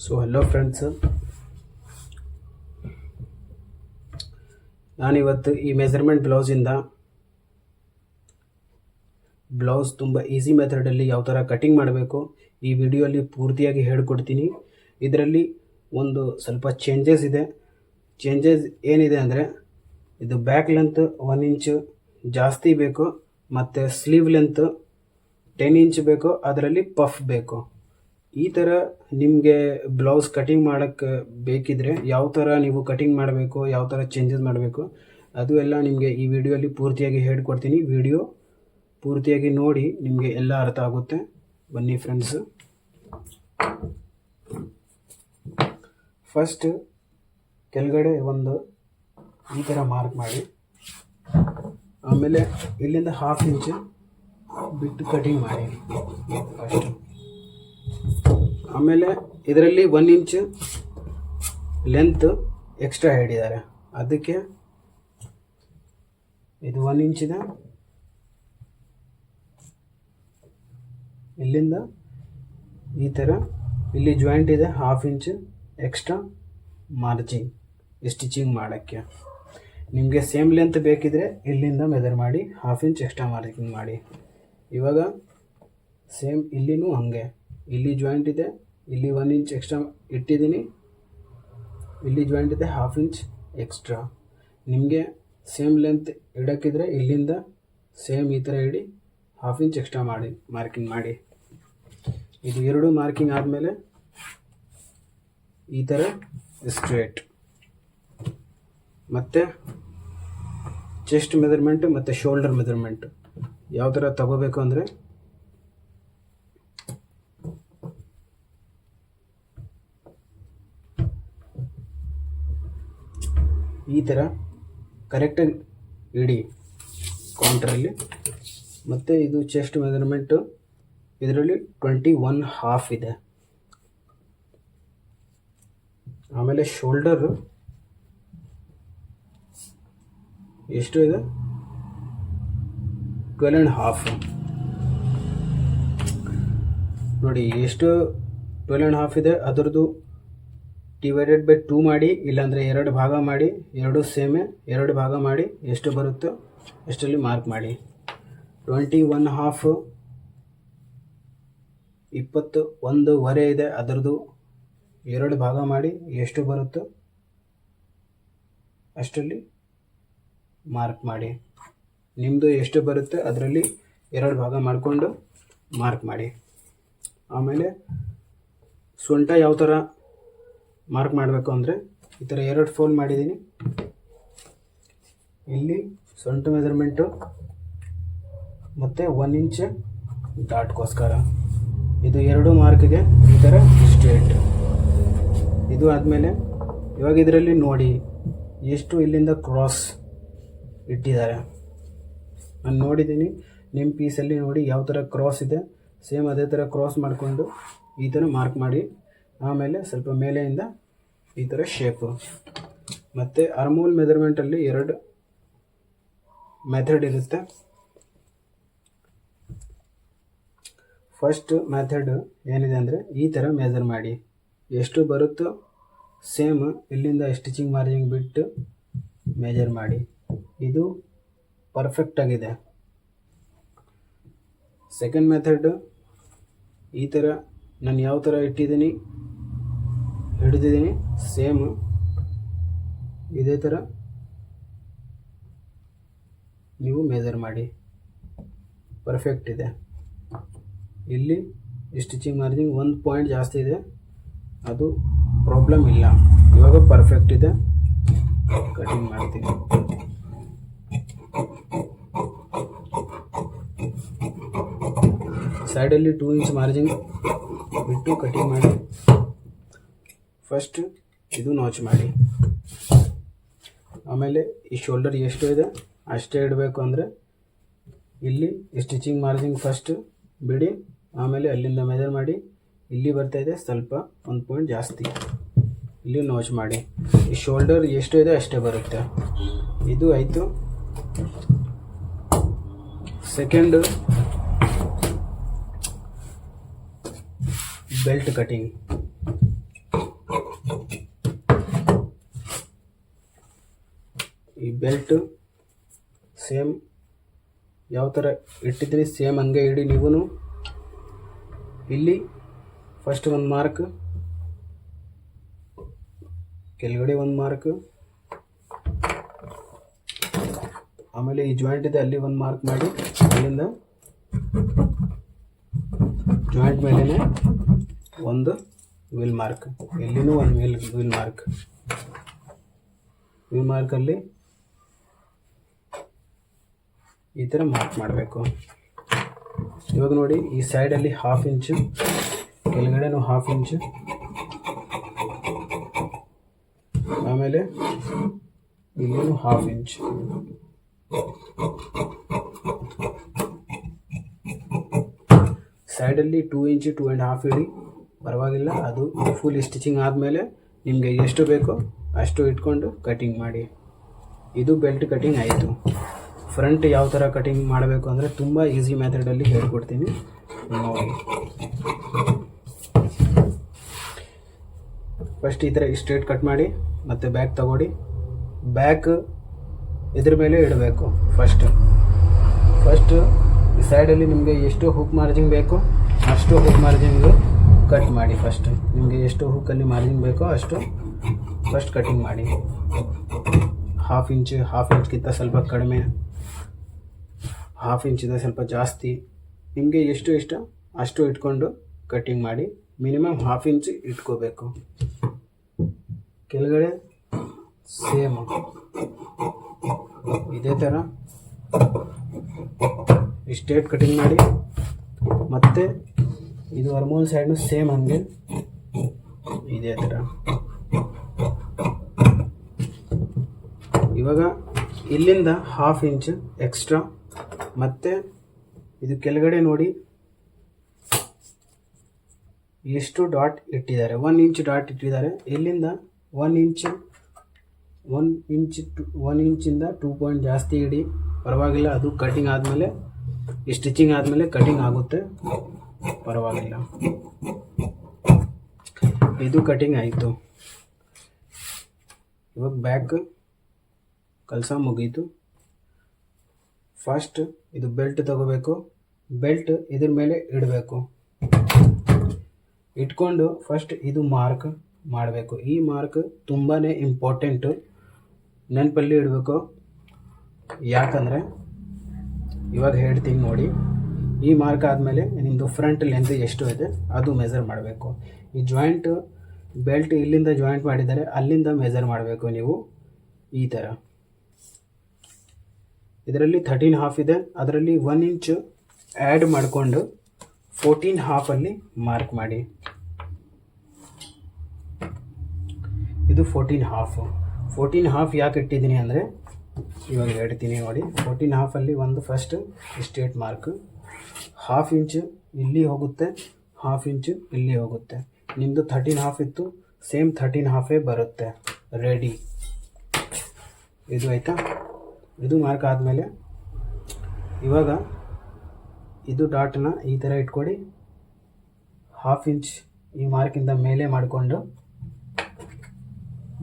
So hello friends ನಾನಿವತ್ತು ಈ measurement ಬ್ಲೌಸಿಂದ ಬ್ಲೌಸ್ ತುಂಬ ಈಸಿ ಮೆಥಡಲ್ಲಿ ಯಾವ ಥರ ಕಟಿಂಗ್ ಮಾಡಬೇಕು ಈ ವಿಡಿಯೋಲಿ ಪೂರ್ತಿಯಾಗಿ ಹೇಳ್ಕೊಡ್ತೀನಿ. ಇದರಲ್ಲಿ ಒಂದು ಸ್ವಲ್ಪ ಚೇಂಜಸ್ ಇದೆ. ಚೇಂಜಸ್ ಏನಿದೆ ಅಂದರೆ ಇದು ಬ್ಯಾಕ್ ಲೆಂತ್ ಒನ್ ಇಂಚ್ ಜಾಸ್ತಿ ಬೇಕು, ಮತ್ತು ಸ್ಲೀವ್ ಲೆಂತ್ ಟೆನ್ ಇಂಚ್ ಬೇಕು, ಅದರಲ್ಲಿ ಪಫ್ ಬೇಕು. ಈ ಥರ ನಿಮಗೆ ಬ್ಲೌಸ್ ಕಟಿಂಗ್ ಮಾಡೋಕ್ಕೆ ಬೇಕಿದ್ರೆ ಯಾವ ಥರ ನೀವು ಕಟಿಂಗ್ ಮಾಡಬೇಕು, ಯಾವ ಥರ ಚೇಂಜಸ್ ಮಾಡಬೇಕು, ಅದು ಎಲ್ಲ ನಿಮಗೆ ಈ ವಿಡಿಯೋಲಿ ಪೂರ್ತಿಯಾಗಿ ಹೇಳ್ಕೊಡ್ತೀನಿ ವಿಡಿಯೋ ಪೂರ್ತಿಯಾಗಿ ನೋಡಿ ನಿಮಗೆ ಎಲ್ಲ ಅರ್ಥ ಆಗುತ್ತೆ. ಬನ್ನಿ ಫ್ರೆಂಡ್ಸ್ ಫಸ್ಟ್ ಕೆಳಗಡೆ ಒಂದು ಈ ಥರ ಮಾರ್ಕ್ ಮಾಡಿ. ಆಮೇಲೆ ಇಲ್ಲಿಂದ ಹಾಫ್ ಇಂಚ್ ಬಿಟ್ಟು ಕಟಿಂಗ್ ಮಾಡಿ. ಫಸ್ಟ್ ಆಮೇಲೆ ಇದರಲ್ಲಿ ಒನ್ ಇಂಚ್ ಲೆಂತ್ ಎಕ್ಸ್ಟ್ರಾ ಹೇಳಿದ್ದಾರೆ ಅದಕ್ಕೆ ಇದು ಒನ್ ಇಂಚಿನ ಇಲ್ಲಿಂದ ಈ ಥರ ಇಲ್ಲಿ ಜಾಯಿಂಟ್ ಇದೆ half inch extra margin stitching ಮಾಡೋಕ್ಕೆ. ನಿಮಗೆ ಸೇಮ್ ಲೆಂತ್ ಬೇಕಿದ್ರೆ ಇಲ್ಲಿಂದ ಮೆದರ್ ಮಾಡಿ ಹಾಫ್ ಇಂಚ್ ಎಕ್ಸ್ಟ್ರಾ ಮಾರ್ಜಿಂಗ್ ಮಾಡಿ. ಇವಾಗ ಸೇಮ್ ಇಲ್ಲಿನೂ ಹಾಗೆ. ಇಲ್ಲಿ ಜಾಯಿಂಟ್ ಇದೆ, ಇಲ್ಲಿ ಒನ್ ಇಂಚ್ ಎಕ್ಸ್ಟ್ರಾ ಇಟ್ಟಿದ್ದೀನಿ. ಇಲ್ಲಿ ಜಾಯಿಂಟ್ ಇದೆ ಹಾಫ್ ಇಂಚ್ ಎಕ್ಸ್ಟ್ರಾ ನಿಮಗೆ ಸೇಮ್ ಲೆಂತ್ ಇಡೋಕ್ಕಿದ್ರೆ ಇಲ್ಲಿಂದ ಸೇಮ್ ಈ ಥರ ಇಡಿ ಹಾಫ್ ಇಂಚ್ ಎಕ್ಸ್ಟ್ರಾ ಮಾಡಿ ಮಾರ್ಕಿಂಗ್ ಮಾಡಿ. ಇದು ಎರಡು ಮಾರ್ಕಿಂಗ್ ಆದಮೇಲೆ ಈ ಥರ ಸ್ಟ್ರೇಟ್ ಮತ್ತು ಚೆಸ್ಟ್ ಮೆಜರ್ಮೆಂಟ್ ಮತ್ತು ಶೋಲ್ಡರ್ ಮೆಜರ್ಮೆಂಟ್ ಯಾವ ಥರ ತಗೋಬೇಕು ಅಂದರೆ ಈ ಥರ ಕರೆಕ್ಟಾಗಿ ಇಡಿ ಕೌಂಟ್ರಲ್ಲಿ ಮತ್ತು ಇದು ಚೆಸ್ಟ್ ಮೆಜರ್ಮೆಂಟು ಇದರಲ್ಲಿ ಟ್ವೆಂಟಿ ಒನ್ ಹಾಫ್ ಇದೆ. ಆಮೇಲೆ ಶೋಲ್ಡರು ಎಷ್ಟು ಇದೆ? ಟ್ವೆಲ್ ಆ್ಯಂಡ್ ಹಾಫ್ ನೋಡಿ, ಎಷ್ಟು ಟ್ವೆಲ್ ಆ್ಯಂಡ್ ಹಾಫ್ ಇದೆ, ಅದರದ್ದು ಡಿವೈಡೆಡ್ ಬೈ ಟೂ ಮಾಡಿ, ಇಲ್ಲಾಂದರೆ ಎರಡು ಭಾಗ ಮಾಡಿ, ಎರಡು ಸೇಮೆ ಎರಡು ಭಾಗ ಮಾಡಿ, ಎಷ್ಟು ಬರುತ್ತೋ ಅಷ್ಟರಲ್ಲಿ ಮಾರ್ಕ್ ಮಾಡಿ. ಟ್ವೆಂಟಿ ಒನ್ ಹಾಫ್ ಇಪ್ಪತ್ತು ಒಂದೂವರೆ ಇದೆ, ಅದರದ್ದು ಎರಡು ಭಾಗ ಮಾಡಿ, ಎಷ್ಟು ಬರುತ್ತೋ ಅಷ್ಟರಲ್ಲಿ ಮಾರ್ಕ್ ಮಾಡಿ. ನಿಮ್ಮದು ಎಷ್ಟು ಬರುತ್ತೆ ಅದರಲ್ಲಿ ಎರಡು ಭಾಗ ಮಾಡಿಕೊಂಡು ಮಾರ್ಕ್ ಮಾಡಿ. ಆಮೇಲೆ ಸೊಂಟ ಯಾವ ಥರ ಮಾರ್ಕ್ ಮಾಡಬೇಕು ಅಂದರೆ ಈ ಥರ ಎರಡು ಫೋಲ್ಡ್ ಮಾಡಿದ್ದೀನಿ. ಇಲ್ಲಿ ಸೊಂಟು ಮೆಜರ್ಮೆಂಟು ಮತ್ತು ಒನ್ ಇಂಚ್ ಡಾಟ್ಗೋಸ್ಕರ. ಇದು ಎರಡು ಮಾರ್ಕ್ಗೆ ಈ ಥರ ಸ್ಟ್ರೇಟ್. ಇದು ಆದಮೇಲೆ ಇವಾಗ ಇದರಲ್ಲಿ ನೋಡಿ ಎಷ್ಟು ಇಲ್ಲಿಂದ ಕ್ರಾಸ್ ಇಟ್ಟಿದ್ದಾರೆ. ನಾನು ನೋಡಿದ್ದೀನಿ ನಿಮ್ಮ ಪೀಸಲ್ಲಿ ನೋಡಿ ಯಾವ ಥರ ಕ್ರಾಸ್ ಇದೆ. ಸೇಮ್ ಅದೇ ಥರ ಕ್ರಾಸ್ ಮಾಡಿಕೊಂಡು ಈ ಥರ ಮಾರ್ಕ್ ಮಾಡಿ ಆಮೇಲೆ ಸ್ವಲ್ಪ ಮೇಲೆಯಿಂದ ಈ ಥರ ಶೇಪು ಮತ್ತು ಅರ್ಮೋಲ್ ಮೆಜರ್ಮೆಂಟಲ್ಲಿ ಎರಡು ಮೆಥಡ್ ಇರುತ್ತೆ. ಫಸ್ಟ್ ಮೆಥಡ್ ಏನಿದೆ ಅಂದರೆ ಈ ಥರ ಮೆಜರ್ ಮಾಡಿ. ಎಷ್ಟು ಬರುತ್ತೋ ಸೇಮ್ ಇಲ್ಲಿಂದ ಸ್ಟಿಚಿಂಗ್ ಮಾರ್ಜಿಂಗ್ ಬಿಟ್ಟು ಮೇಜರ್ ಮಾಡಿ. ಇದು ಪರ್ಫೆಕ್ಟಾಗಿದೆ ಸೆಕೆಂಡ್ ಮೆಥಡ್ ಈ ಥರ ನಾನು ಯಾವ ಥರ ಇಟ್ಟಿದ್ದೀನಿ? ಹಿಡಿದಿದ್ದೀನಿ. ಸೇಮ್ ಇದೇ ಥರ ನೀವು ಮೇಜರ್ ಮಾಡಿ. ಪರ್ಫೆಕ್ಟ್ ಇದೆ. ಇಲ್ಲಿ ಸ್ಟಿಚಿಂಗ್ ಮಾರ್ಜಿನ್ ಒಂದು ಪಾಯಿಂಟ್ ಜಾಸ್ತಿ ಇದೆ. ಅದು ಪ್ರಾಬ್ಲಮ್ ಇಲ್ಲ. ಇವಾಗ ಪರ್ಫೆಕ್ಟ್ ಇದೆ. ಕಟಿಂಗ್ ಮಾಡ್ತೀನಿ. ಸೈಡಲ್ಲಿ ಟೂ ಇಂಚ್ ಮಾರ್ಜಿನ್ ಬಿಟ್ಟು ಕಟಿಂಗ್ ಮಾಡಿ. ಫಸ್ಟ್ ಇದು ನಾಚ್ ಮಾಡಿ. ಆಮೇಲೆ ಈ ಶೋಲ್ಡರ್ ಎಷ್ಟು ಇದೆ? ಅಷ್ಟೇ ಇಡಬೇಕು ಅಂದರೆ ಇಲ್ಲಿ ಸ್ಟಿಚಿಂಗ್ ಮಾರ್ಜಿಂಗ್ ಫಸ್ಟ್ ಬಿಡಿ. ಆಮೇಲೆ ಅಲ್ಲಿಂದ ಮೆಜರ್ ಮಾಡಿ. ಇಲ್ಲಿ ಬರ್ತಾ ಇದೆ ಸ್ವಲ್ಪ ಒಂದು ಪಾಯಿಂಟ್ ಜಾಸ್ತಿ. ಇಲ್ಲಿ ನೋಚ್ ಮಾಡಿ. ಈ ಶೋಲ್ಡರ್ ಎಷ್ಟು ಇದೆ ಅಷ್ಟೇ ಬರುತ್ತೆ. ಇದು ಆಯಿತು. Second belt cutting belt same ಯಾವ ಥರ ಇಟ್ಟಿದ್ದೀನಿ ಸೇಮ್ ಹಂಗೆ ಇಡಿ ನೀವು ಇಲ್ಲಿ ಫಸ್ಟ್ ಒಂದು ಮಾರ್ಕ್ ಕೆಳಗಡೆ ಒಂದು ಮಾರ್ಕ್ ಆಮೇಲೆ ಈ ಜಾಯಿಂಟ್ ಇದೆ, ಅಲ್ಲಿ ಒಂದು ಮಾರ್ಕ್ ಮಾಡಿ, ಅಲ್ಲಿಂದ ಜಾಯಿಂಟ್ ಮೇಲೇ ಒಂದು ವೀಲ್ ಮಾರ್ಕ್ ಇಲ್ಲಿನೂ ಒಂದು ವೀಲ್ ವೀಲ್ ಮಾರ್ಕ್ ವೀಲ್ ಮಾರ್ಕಲ್ಲಿ ಈ ಥರ ಮಾರ್ಕ್ ಮಾಡಬೇಕು. ಇವಾಗ ನೋಡಿ, ಈ ಸೈಡಲ್ಲಿ ಹಾಫ್ ಇಂಚು ಕೆಳಗಡೆನೂ ಹಾಫ್ ಇಂಚು ಆಮೇಲೆ ಇಲ್ಲೂ ಹಾಫ್ ಇಂಚ್ ಸೈಡಲ್ಲಿ two inch two and half ಇಡಿ. ಪರವಾಗಿಲ್ಲ, ಅದು ಫುಲ್ ಸ್ಟಿಚಿಂಗ್ ಆದಮೇಲೆ ನಿಮಗೆ ಎಷ್ಟು ಬೇಕೋ ಅಷ್ಟು ಇಟ್ಕೊಂಡು ಕಟಿಂಗ್ ಮಾಡಿ. ಇದು ಬೆಲ್ಟ್ ಕಟಿಂಗ್ ಆಯಿತು. ಫ್ರಂಟ್ ಯಾವ ಥರ ಕಟಿಂಗ್ ಮಾಡಬೇಕು ಅಂದರೆ ತುಂಬ ಈಸಿ ಮೆಥಡಲ್ಲಿ ಹೇಳ್ಕೊಡ್ತೀನಿ. ಫಸ್ಟ್ ಈ ಥರ ಸ್ಟ್ರೇಟ್ ಕಟ್ ಮಾಡಿ, ಮತ್ತು ಬ್ಯಾಕ್ ತಗೊಡಿ ಬ್ಯಾಕ್ ಇದ್ರ ಮೇಲೆ ಇಡಬೇಕು ಫಸ್ಟ್ ಫಸ್ಟ್ ಈ ಸೈಡಲ್ಲಿ ನಿಮಗೆ ಎಷ್ಟು ಹುಕ್ ಮಾರ್ಜಿನ್ ಬೇಕೋ ಅಷ್ಟು ಹುಕ್ ಮಾರ್ಜಿಂಗು ಕಟ್ ಮಾಡಿ ಫಸ್ಟ್ ನಿಮಗೆ ಎಷ್ಟು ಹುಕ್ಕಲ್ಲಿ ಮಾರ್ಜಿನ್ ಬೇಕೋ ಅಷ್ಟು ಫಸ್ಟ್ ಕಟಿಂಗ್ ಮಾಡಿ. ಹಾಫ್ ಇಂಚ್ ಹಾಫ್ ಇಂಚ್ಗಿಂತ ಸ್ವಲ್ಪ ಕಡಿಮೆ ಹಾಫ್ ಇಂಚಿಂದ ಸ್ವಲ್ಪ ಜಾಸ್ತಿ. ನಿಮಗೆ ಎಷ್ಟು ಇಷ್ಟ? ಅಷ್ಟು ಇಟ್ಕೊಂಡು ಕಟ್ಟಿಂಗ್ ಮಾಡಿ ಮಿನಿಮಮ್ ಹಾಫ್ ಇಂಚ್ ಇಟ್ಕೋಬೇಕು. ಕೆಳಗಡೆ ಸೇಮ್ ಇದೇ ಥರ ಇಷ್ಟೇಟ್ ಕಟ್ಟಿಂಗ್ ಮಾಡಿ, ಮತ್ತು ಇದು ಅರ್ಮೋಲ್ ಸೈಡ್ನು ಸೇಮ್ ಹಂಗೆ. ಇದೇ ಥರ ಇವಾಗ ಇಲ್ಲಿಂದ ಹಾಫ್ ಇಂಚ್ ಎಕ್ಸ್ಟ್ರಾ ಮತ್ತು ಇದು ಕೆಳಗಡೆ ನೋಡಿ. ಎಷ್ಟು ಡಾಟ್ ಇಟ್ಟಿದ್ದಾರೆ? ಒನ್ ಇಂಚ್ ಡಾಟ್ ಇಟ್ಟಿದ್ದಾರೆ. ಇಲ್ಲಿಂದ one inch one inch to one ಇಂಚಿಂದ two point ಜಾಸ್ತಿ ಇಡಿ. ಪರವಾಗಿಲ್ಲ, ಅದು ಕಟಿಂಗ್ ಆದಮೇಲೆ ಸ್ಟಿಚಿಂಗ್ ಆದಮೇಲೆ ಕಟಿಂಗ್ ಆಗುತ್ತೆ. ಪರವಾಗಿಲ್ಲ. ಇದು ಕಟಿಂಗ್ ಆಯಿತು. ಇವಾಗ ಬ್ಯಾಕ್ ಕೆಲಸ ಮುಗೀತು. ಫಸ್ಟ್ ಇದು ಬೆಲ್ಟ್ ತಗೋಬೇಕು. ಬೆಲ್ಟ್ ಇದ್ರ ಮೇಲೆ ಇಡಬೇಕು. ಇಟ್ಕೊಂಡು ಫಸ್ಟ್ ಇದು ಮಾರ್ಕ್ ಮಾಡಬೇಕು. ಈ ಮಾರ್ಕ್ ತುಂಬಾ ಇಂಪಾರ್ಟೆಂಟು ನೆನಪಲ್ಲಿ ಇಡಬೇಕು. ಯಾಕಂದರೆ ಇವಾಗ ಹೇಳ್ತೀನಿ ನೋಡಿ. ಈ ಮಾರ್ಕ್ ಆದಮೇಲೆ ನಿಮ್ಮದು ಫ್ರಂಟ್ ಲೆಂತ್ ಎಷ್ಟು ಇದೆ ಅದು ಮೆಜರ್ ಮಾಡಬೇಕು. ಈ ಜಾಯಿಂಟ್ ಬೆಲ್ಟ್ ಇಲ್ಲಿಂದ ಜಾಯಿಂಟ್ ಮಾಡಿದ್ದಾರೆ ಅಲ್ಲಿಂದ ಮೆಜರ್ ಮಾಡಬೇಕು ನೀವು. ಈ ಥರ ಇದರಲ್ಲಿ ಥರ್ಟೀನ್ ಹಾಫ್ ಇದೆ. ಅದರಲ್ಲಿ ಒನ್ ಇಂಚ್ ಆ್ಯಡ್ ಮಾಡಿಕೊಂಡು ಫೋರ್ಟೀನ್ ಹಾಫಲ್ಲಿ ಮಾರ್ಕ್ ಮಾಡಿ. ಇದು ಫೋರ್ಟೀನ್ ಹಾಫು ಫೋರ್ಟೀನ್ ಹಾಫ್ ಯಾಕೆ ಇಟ್ಟಿದ್ದೀನಿ ಅಂದರೆ, ಇವಾಗ ಹೇಳ್ತೀನಿ ನೋಡಿ. ಫೋರ್ಟೀನ್ ಹಾಫಲ್ಲಿ ಒಂದು first straight mark half inch ಇಲ್ಲಿ ಹೋಗುತ್ತೆ ಹಾಫ್ ಇಂಚು ಇಲ್ಲಿ ಹೋಗುತ್ತೆ. ನಿಮ್ಮದು ಥರ್ಟೀನ್ ಹಾಫ್ ಇತ್ತು ಸೇಮ್ ಥರ್ಟೀನ್ ಹಾಫೇ ಬರುತ್ತೆ. ರೆಡಿ ಇದು ಆಯಿತಾ? ಇದು ಮಾರ್ಕ್ ಆದಮೇಲೆ ಇವಾಗ ಇದು ಡಾಟನ್ನ ಈ ಥರ ಇಟ್ಕೊಡಿ. ಹಾಫ್ ಇಂಚ್ ಈ ಮಾರ್ಕಿಂದ ಮೇಲೆ ಮಾಡಿಕೊಂಡು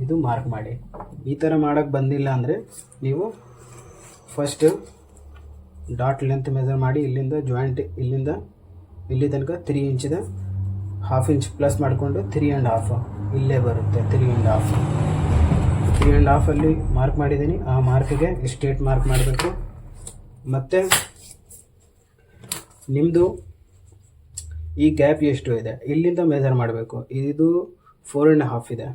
ಇದು ಮಾರ್ಕ್ ಮಾಡಿ. ಈ ಥರ ಮಾಡೋಕ್ಕೆ ಬಂದಿಲ್ಲ ಅಂದರೆ ನೀವು ಫಸ್ಟ್ ಡಾಟ್ ಲೆಂತ್ ಮೆಜರ್ ಮಾಡಿ ಇಲ್ಲಿಂದ ಜಾಯಿಂಟ್ ಇಲ್ಲಿಂದ ಇಲ್ಲಿ ತನಕ ತ್ರೀ ಇಂಚಿದೆ ಹಾಫ್ ಇಂಚ್ ಪ್ಲಸ್ ಮಾಡಿಕೊಂಡು ತ್ರೀ ಆ್ಯಂಡ್ ಹಾಫ್ ಇಲ್ಲೇ ಬರುತ್ತೆ three and half three and ಹಾಫಲ್ಲಿ mark ಮಾಡಿದ್ದೀನಿ. ಆ ಮಾರ್ಕಿಗೆ ಸ್ಟ್ರೇಟ್ ಮಾರ್ಕ್ ಮಾಡಬೇಕು. ಮತ್ತು ನಿಮ್ಮದು ಈ ಗ್ಯಾಪ್ ಎಷ್ಟು ಇದೆ? ಇಲ್ಲಿಂದ ಮೆಜರ್ ಮಾಡಬೇಕು. ಇದು ಫೋರ್ ಆ್ಯಂಡ್ ಹಾಫ್ ಇದೆ.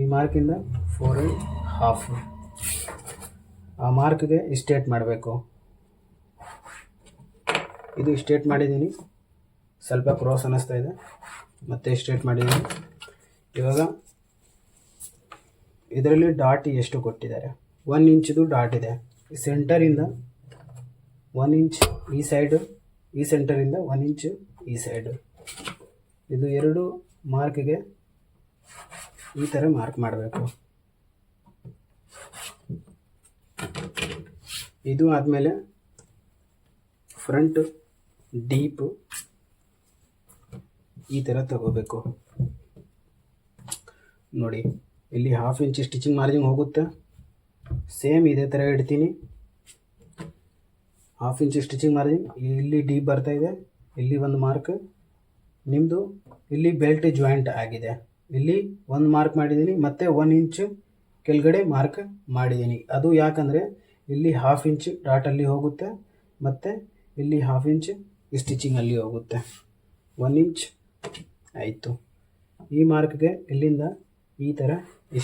ಈ ಮಾರ್ಕಿಂದ ಫೋರ್ ಆ್ಯಂಡ್ ಹಾಫ್ ಆ ಮಾರ್ಕ್ಗೆ ಸ್ಟೇಟ್ ಮಾಡಬೇಕು. ಇದು ಸ್ಟೇಟ್ ಮಾಡಿದ್ದೀನಿ. ಸ್ವಲ್ಪ ಕ್ರಾಸ್ ಅನ್ನಿಸ್ತಾ ಇದೆ. ಮತ್ತೆ ಸ್ಟೇಟ್ ಮಾಡಿದ್ದೀನಿ. ಇವಾಗ ಇದರಲ್ಲಿ ಡಾಟ್ ಎಷ್ಟು ಕೊಟ್ಟಿದ್ದಾರೆ? ಒನ್ ಇಂಚ್ದು ಡಾಟ್ ಇದೆ. ಸೆಂಟರಿಂದ ಒನ್ ಇಂಚ್ ಈ ಸೈಡು ಈ ಸೆಂಟರಿಂದ ಒನ್ ಇಂಚು ಈ ಸೈಡು ಇದು ಎರಡು ಮಾರ್ಕ್ಗೆ ಈ ಥರ ಮಾರ್ಕ್ ಮಾಡಬೇಕು. ಇದು ಆದಮೇಲೆ ಫ್ರಂಟ್ ಡೀಪು ಈ ಥರ ತಗೋಬೇಕು. ನೋಡಿ. ಇಲ್ಲಿ ಹಾಫ್ ಇಂಚ್ ಸ್ಟಿಚಿಂಗ್ ಮಾರ್ಜಿನ್ ಹೋಗುತ್ತೆ. ಸೇಮ್ ಇದೇ ಥರ ಇಡ್ತೀನಿ. ಹಾಫ್ ಇಂಚ್ ಸ್ಟಿಚಿಂಗ್ ಮಾರ್ಜಿನ್ ಇಲ್ಲಿ ಡೀಪ್ ಬರ್ತಾ ಇದೆ. ಇಲ್ಲಿ ಒಂದು ಮಾರ್ಕ್ ನಿಮ್ಮದು ಇಲ್ಲಿ ಬೆಲ್ಟ್ ಜಾಯಿಂಟ್ ಆಗಿದೆ. ಇಲ್ಲಿ ಒಂದು ಮಾರ್ಕ್ ಮಾಡಿದ್ದೀನಿ, ಮತ್ತು ಒನ್ ಇಂಚ್ ಕೆಳಗಡೆ ಮಾರ್ಕ್ ಮಾಡಿದ್ದೀನಿ. ಅದು ಯಾಕಂದರೆ ಇಲ್ಲಿ ಹಾಫ್ ಇಂಚ್ ಡಾಟಲ್ಲಿ ಹೋಗುತ್ತೆ, ಮತ್ತು ಇಲ್ಲಿ ಹಾಫ್ ಇಂಚ್ ಸ್ಟಿಚಿಂಗಲ್ಲಿ ಹೋಗುತ್ತೆ. ಒನ್ ಇಂಚ್ ಆಯಿತು. ಈ ಮಾರ್ಕ್ಗೆ ಇಲ್ಲಿಂದ ಈ ಥರ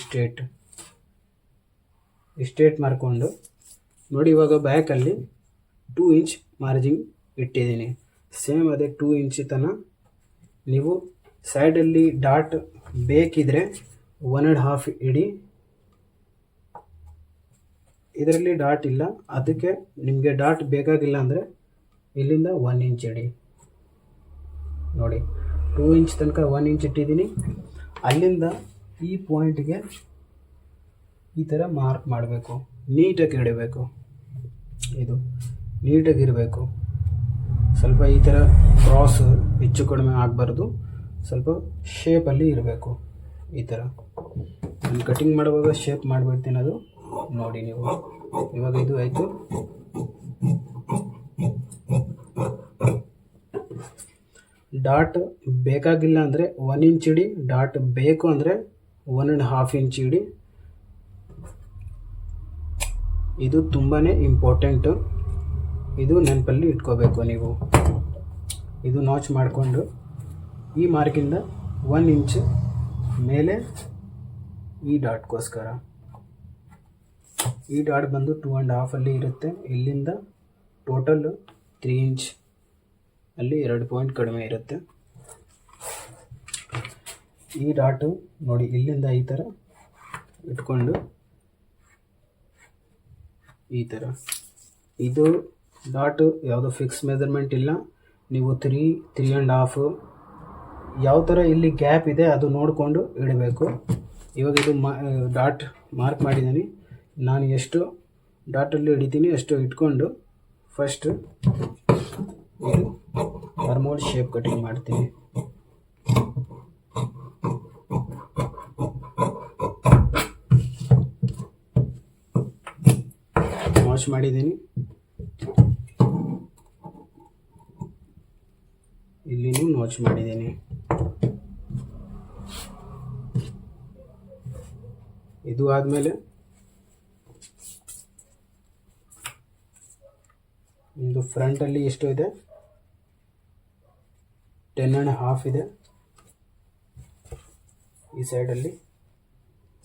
ಸ್ಟ್ರೇಟ್ ಇಸ್ಟೇಟ್ ಮಾರ್ಕೊಂಡು ನೋಡಿ ಇವಾಗ ಬ್ಯಾಕಲ್ಲಿ ಟೂ ಇಂಚ್ ಮಾರ್ಜಿನ್ ಇಟ್ಟಿದ್ದೀನಿ. ಸೇಮ್ ಅದೇ ಟೂ ಇಂಚ್ ತನ ನೀವು ಸೈಡಲ್ಲಿ ಡಾಟ್ ಬೇಕಿದ್ರೆ ಒನ್ ಆ್ಯಂಡ್ ಹಾಫ್ ಇಡಿ. ಇದರಲ್ಲಿ ಡಾಟ್ ಇಲ್ಲ. ಅದಕ್ಕೆ ನಿಮಗೆ ಡಾಟ್ ಬೇಕಾಗಿಲ್ಲ ಅಂದರೆ ಇಲ್ಲಿಂದ ಒನ್ ಇಂಚ್ ಇಡಿ. ನೋಡಿ ಟೂ ಇಂಚ್ ತನಕ ಒನ್ ಇಂಚ್ ಇಟ್ಟಿದ್ದೀನಿ. ಅಲ್ಲಿಂದ ಈ ಪಾಯಿಂಟ್ಗೆ ಈ ಥರ ಮಾರ್ಕ್ ಮಾಡಬೇಕು. ನೀಟಾಗಿ ಹಿಡಿಬೇಕು. ಇದು ನೀಟಾಗಿ ಇರಬೇಕು. ಸ್ವಲ್ಪ ಈ ಥರ ಕ್ರಾಸ್ ಹೆಚ್ಚು ಕಡಿಮೆ ಆಗಬಾರ್ದು. ಸ್ವಲ್ಪ ಶೇಪಲ್ಲಿ ಇರಬೇಕು ಈ ಥರ ನಾನು ಕಟಿಂಗ್ ಮಾಡುವಾಗ ಶೇಪ್ ಮಾಡಿಬಿಡ್ತೀನಿ ಅದು ನೋಡಿ ನೀವು. ಇವಾಗ ಇದು ಆಯಿತು. ಡಾಟ್ ಬೇಕಾಗಿಲ್ಲ ಅಂದರೆ ಒನ್ ಇಂಚ್ ಇಡಿ ಡಾಟ್ ಬೇಕು ಅಂದರೆ ಒನ್ ಆ್ಯಂಡ್ ಹಾಫ್ ಇಂಚ್ ಇಡಿ. ಇದು ತುಂಬಾ ಇಂಪಾರ್ಟೆಂಟು ಇದು ನೆನಪಲ್ಲಿ ಇಟ್ಕೋಬೇಕು ನೀವು. ಇದು ನಾಚ್ ಮಾಡಿಕೊಂಡು ಈ ಮಾರ್ಕಿಂದ ಒನ್ ಇಂಚ್ ಮೇಲೆ ಈ ಡಾಟ್ಗೋಸ್ಕರ ಈ ಡಾಟ್ ಬಂದು ಟೂ ಆ್ಯಂಡ್ ಹಾಫಲ್ಲಿ ಇರುತ್ತೆ. ಇಲ್ಲಿಂದ ಟೋಟಲ್ ತ್ರೀ ಇಂಚ್ ಅಲ್ಲಿ ಎರಡು ಪಾಯಿಂಟ್ ಕಡಿಮೆ ಇರುತ್ತೆ. ಈ ಡಾಟು ನೋಡಿ, ಇಲ್ಲಿಂದ ಈ ಥರ ಇಟ್ಕೊಂಡು ಈ ಥರ ಇದು ಡಾಟು, ಯಾವುದೋ ಫಿಕ್ಸ್ ಮೆಜರ್ಮೆಂಟ್ ಇಲ್ಲ. ನೀವು ತ್ರೀ ತ್ರೀ ಆ್ಯಂಡ್ ಹಾಫು ಯಾವ ಥರ ಇಲ್ಲಿ ಗ್ಯಾಪ್ ಇದೆ ಅದು ನೋಡಿಕೊಂಡು ಇಡಬೇಕು. ಇವಾಗ ಇದು ಡಾಟ್ ಮಾರ್ಕ್ ಮಾಡಿದ್ದೀನಿ. ನಾನು ಎಷ್ಟು ಡಾಟಲ್ಲಿ ಹಿಡಿತೀನಿ ಅಷ್ಟು ಇಟ್ಕೊಂಡು ಫಸ್ಟ್ ಇದು ನಾರ್ಮಲ್ ಶೇಪ್ ಕಟಿಂಗ್ ಮಾಡ್ತೀನಿ. ವಾಶ್ ಮಾಡಿದ್ದೀನಿ. ಇಲ್ಲಿನೂ ವಾಚ್ ಮಾಡಿದ್ದೀನಿ. ಇದು ಆದಮೇಲೆ ನಿಮ್ಮದು ಫ್ರಂಟಲ್ಲಿ ಎಷ್ಟು ಇದೆ? ಟೆನ್ ಆ್ಯಂಡ್ ಹಾಫ್ ಇದೆ. ಈ ಸೈಡಲ್ಲಿ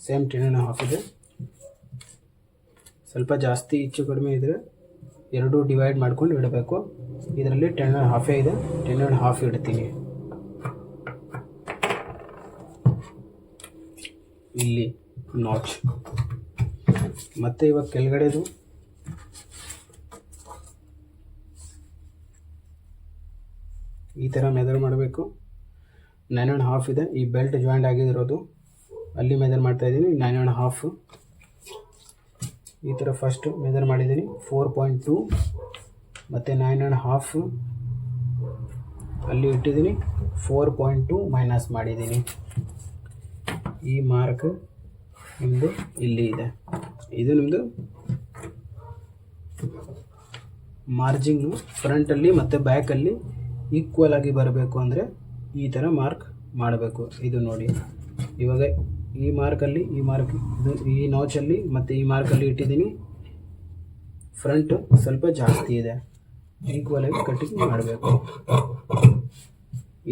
ಸೇಮ್ ಟೆನ್ ಆ್ಯಂಡ್ ಹಾಫ್ ಇದೆ. ಸ್ವಲ್ಪ ಜಾಸ್ತಿ ಹೆಚ್ಚು ಕಡಿಮೆ ಇದ್ದರೆ ಎರಡು ಡಿವೈಡ್ ಮಾಡ್ಕೊಂಡು ಇಡಬೇಕು. ಇದರಲ್ಲಿ ಟೆನ್ ಆ್ಯಂಡ್ ಹಾಫೇ ಇದೆ. ಟೆನ್ ಆ್ಯಂಡ್ ಹಾಫ್ ಇಡ್ತೀನಿ. ಇಲ್ಲಿ ನಾಚ್ ಮತ್ತೆ ಇವಾಗ ಕೆಳಗಡೆದು ಈ ಥರ ಮೆದರ್ ಮಾಡಬೇಕು. ನೈನ್ ಆ್ಯಂಡ್ ಹಾಫ್ ಇದೆ. ಈ ಬೆಲ್ಟ್ ಜಾಯಿಂಟ್ ಆಗಿರೋದು. ಅಲ್ಲಿ ಮೆದರ್ ಮಾಡ್ತಾ ಇದ್ದೀನಿ. ನೈನ್ ಆ್ಯಂಡ್ ಹಾಫ್ ಈ ಥರ ಫಸ್ಟ್ ಮೆಜರ್ ಮಾಡಿದ್ದೀನಿ. ಫೋರ್ ಪಾಯಿಂಟ್ ಟು ಮತ್ತು ನೈನ್ ಆ್ಯಂಡ್ ಹಾಫ್ ಅಲ್ಲಿ ಇಟ್ಟಿದ್ದೀನಿ. ಫೋರ್ ಪಾಯಿಂಟ್ ಟು ಮೈನಸ್ ಮಾಡಿದ್ದೀನಿ. ಈ ಮಾರ್ಕ್ ನಿಮ್ಮದು ಇಲ್ಲಿ ಇದೆ. ಇದು ನಿಮ್ಮದು ಮಾರ್ಜಿಂಗು ಫ್ರಂಟಲ್ಲಿ ಮತ್ತು ಬ್ಯಾಕಲ್ಲಿ ಈಕ್ವಲ್ ಆಗಿ ಬರಬೇಕು ಅಂದರೆ ಈ ಥರ ಮಾರ್ಕ್ ಮಾಡಬೇಕು. ಇದು ನೋಡಿ. ಇವಾಗ ಈ ಮಾರ್ಕಲ್ಲಿ, ಈ ಮಾರ್ಕ್, ಇದು ಈ ನಾಚಲ್ಲಿ ಮತ್ತು ಈ ಮಾರ್ಕಲ್ಲಿ ಇಟ್ಟಿದ್ದೀನಿ. ಫ್ರಂಟ್ ಸ್ವಲ್ಪ ಜಾಸ್ತಿ ಇದೆ. ಈಕ್ವಲಾಗಿ ಕಟಿಂಗ್ ಮಾಡಬೇಕು.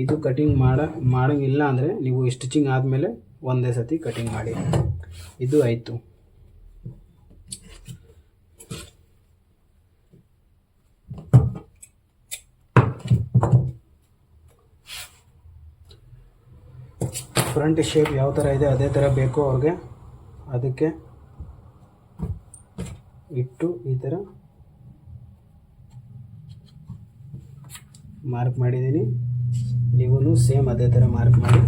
ಇದು ಕಟಿಂಗ್ ಮಾಡ, ಮಾಡೋಂಗಿಲ್ಲ ಅಂದರೆ ನೀವು ಸ್ಟಿಚಿಂಗ್ ಆದಮೇಲೆ ಒಂದೇ ಸತಿ ಕಟಿಂಗ್ ಮಾಡಿ. ಇದು ಆಯಿತು. ಫ್ರಂಟ್ ಶೇಪ್ ಯಾವ ಥರ ಇದೆ, ಅದೇ ಥರ ಬೇಕು ಅವ್ರಿಗೆ ಅದಕ್ಕೆ ಇಟ್ಟು ಈ ಥರ ಮಾರ್ಕ್ ಮಾಡಿದ್ದೀನಿ. ನೀವು ಸೇಮ್ ಅದೇ ಥರ ಮಾರ್ಕ್ ಮಾಡಿ.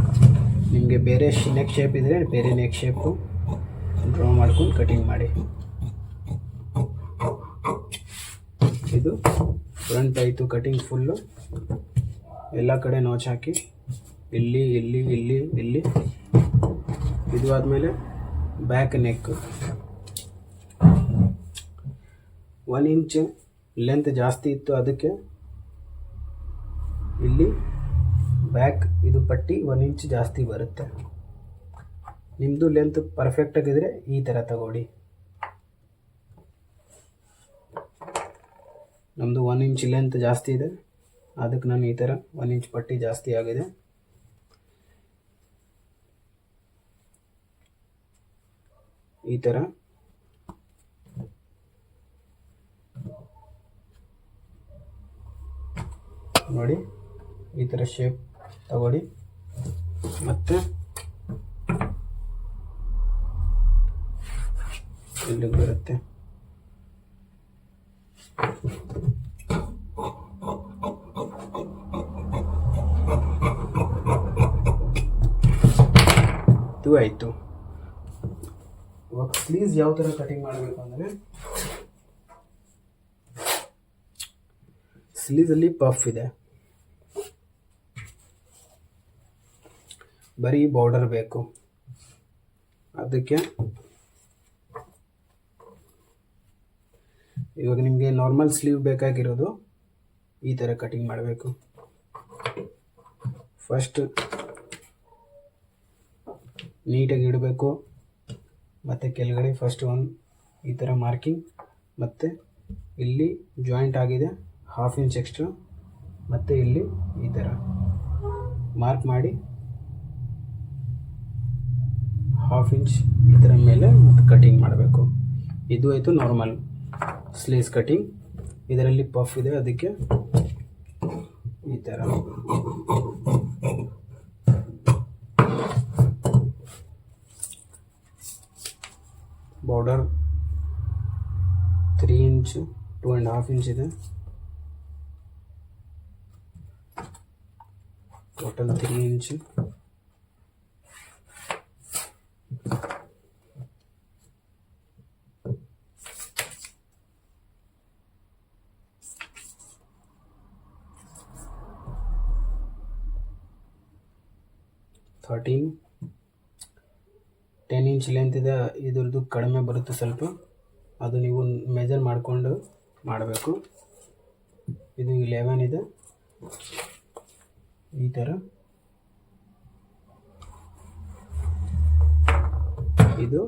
ನಿಮಗೆ ಬೇರೆ ನೆಕ್ ಶೇಪ್ ಇದ್ದರೆ ಬೇರೆ ನೆಕ್ ಶೇಪು ಡ್ರಾ ಮಾಡ್ಕೊಂಡು ಕಟಿಂಗ್ ಮಾಡಿ. ಇದು ಫ್ರಂಟ್ ಆಯಿತು ಕಟಿಂಗ್ ಫುಲ್ಲು ಎಲ್ಲ ಕಡೆ ನೋಚ್ ಹಾಕಿ. ಇಲ್ಲಿ ಇಲ್ಲಿ ಇಲ್ಲಿ ಇಲ್ಲಿ. ಇದು ಆದಮೇಲೆ back neck one inch length ಜಾಸ್ತಿ ಇತ್ತು ಅದಕ್ಕೆ ಇಲ್ಲಿ ಬ್ಯಾಕ್ ಇದು ಪಟ್ಟಿ ಒನ್ ಇಂಚ್ ಜಾಸ್ತಿ ಬರುತ್ತೆ. ನಿಮ್ಮದು ಲೆಂತ್ ಪರ್ಫೆಕ್ಟ್ ಆಗಿದ್ರೆ ಈ ಥರ ತಗೊಳ್ಳಿ. ನಮ್ಮದು ಒನ್ ಇಂಚ್ ಲೆಂತ್ ಜಾಸ್ತಿ ಇದೆ. ಅದಕ್ಕೆ ನಾನು ಈ ಥರ ಒನ್ ಇಂಚ್ ಪಟ್ಟಿ ಜಾಸ್ತಿ ಆಗಿದೆ. ಈ ಥರ ನೋಡಿ ಈ ಥರ ಶೇಪ್ ತಗೊಳ್ಳಿ. ಮತ್ತು ಇಲ್ಲಿಗೆ ಬರುತ್ತೆ. ಇದು ಆಯಿತು. ಇವಾಗ ಸ್ಲೀವ್ಸ್ ಯಾವ ಥರ ಕಟಿಂಗ್ ಮಾಡಬೇಕು ಅಂದರೆ? ಸ್ಲೀವ್ಸಲ್ಲಿ ಪಫ್ ಇದೆ. ಬರೀ ಬಾರ್ಡರ್ ಬೇಕು. ಅದಕ್ಕೆ ಇವಾಗ ನಿಮಗೆ ನಾರ್ಮಲ್ ಸ್ಲೀವ್ ಬೇಕಾಗಿರೋದು ಈ ಥರ ಕಟಿಂಗ್ ಮಾಡಬೇಕು. ಫಸ್ಟ್ ನೀಟಾಗಿ ಇಡಬೇಕು. ಮತ್ತು ಕೆಳಗಡೆ ಫಸ್ಟ್ ಒಂದು ಈ ಥರ ಮಾರ್ಕಿಂಗ್ ಮತ್ತು ಇಲ್ಲಿ ಜಾಯಿಂಟ್ ಆಗಿದೆ ಹಾಫ್ ಇಂಚ್ ಎಕ್ಸ್ಟ್ರಾ ಮತ್ತು ಇಲ್ಲಿ ಈ ಥರ ಮಾರ್ಕ್ ಮಾಡಿ. ಹಾಫ್ ಇಂಚ್ ಈ ಥರ ಮೇಲೆ ಮತ್ತು ಕಟಿಂಗ್ ಮಾಡಬೇಕು. ಇದು ಆಯಿತು ನಾರ್ಮಲ್ ಸ್ಲೀವ್ಸ್ ಕಟಿಂಗ್ ಇದರಲ್ಲಿ ಪಫ್ ಇದೆ, ಅದಕ್ಕೆ ಈ ಥರ border three inch two and half inch ಇದೆ. Total three inch thirteen ten inch length ಇದೆ, ಇದ್ರದ್ದು ಕಡಿಮೆ ಬರುತ್ತೆ ಸ್ವಲ್ಪ. ಅದು ನೀವು ಮೆಜರ್ ಮಾಡಿಕೊಂಡು ಮಾಡಬೇಕು. ಇದು ಇಲೆವೆನ್ ಇದೆ. ಈ ಥರ ಇದು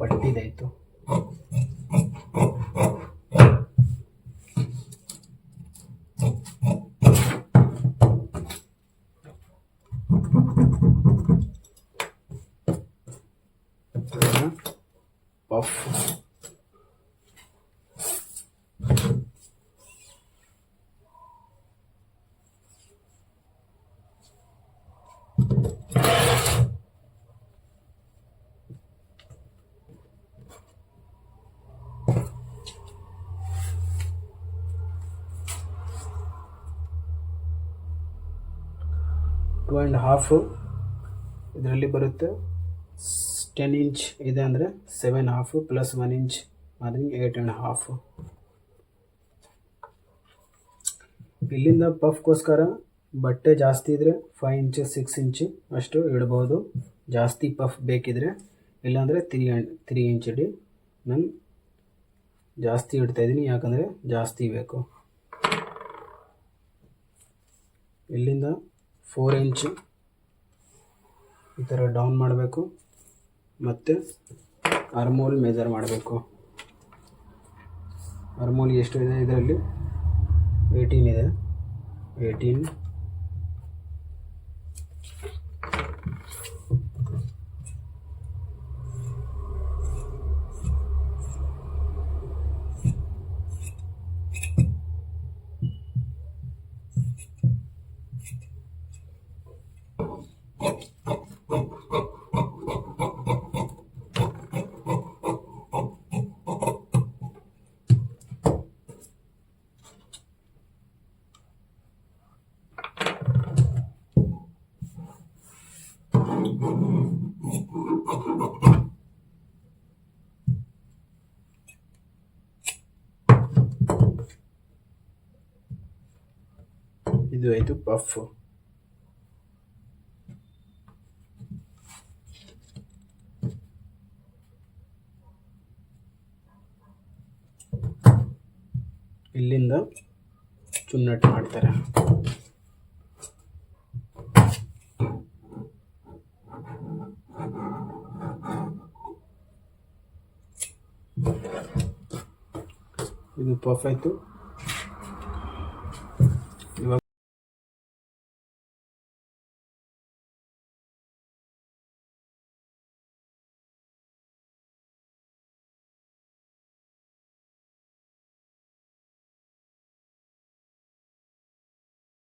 ಪಟ್ಟಿದಾಯಿತು ಪಫ್ ಟೂ ಆ್ಯಂಡ್ ಹಾಫು ಇದರಲ್ಲಿ ಬರುತ್ತೆ. ಟೆನ್ ಇಂಚ್ ಇದೆ ಅಂದರೆ seven half plus one inch ಆದರೆ ಏಯ್ಟ್ ಆ್ಯಂಡ್ ಹಾಫು ಇಲ್ಲಿಂದ ಪಫ್ಗೋಸ್ಕರ ಬಟ್ಟೆ ಜಾಸ್ತಿ ಇದ್ದರೆ ಫೈವ್ ಇಂಚು ಸಿಕ್ಸ್ ಇಂಚ್ ಅಷ್ಟು ಇಡ್ಬೋದು. ಜಾಸ್ತಿ ಪಫ್ ಬೇಕಿದ್ರೆ, ಇಲ್ಲಾಂದರೆ ತ್ರೀ ತ್ರೀ ಇಂಚ್ ಇಡಿ. ನಾನು ಜಾಸ್ತಿ ಇಡ್ತಾಯಿದ್ದೀನಿ ಯಾಕಂದರೆ ಜಾಸ್ತಿ ಬೇಕು. ಇಲ್ಲಿಂದ ಫೋರ್ ಇಂಚು ಈ ಥರ ಡೌನ್ ಮಾಡಬೇಕು. ಮತ್ತು ಅರ್ಮೋಲ್ ಮೇಜರ್ ಮಾಡಬೇಕು. ಅರ್ಮೋಲ್ ಎಷ್ಟು ಇದೆ? ಇದರಲ್ಲಿ ಏಯ್ಟೀನ್ ಇದೆ. ಏಯ್ಟೀನ್ ಇದು ಆಯಿತು ಪಫ್ ಇಲ್ಲಿಂದ ಚುನ್ನಟ್ ಮಾಡ್ತಾರೆ. ಇದು ಪಫ್ ಆಯಿತು.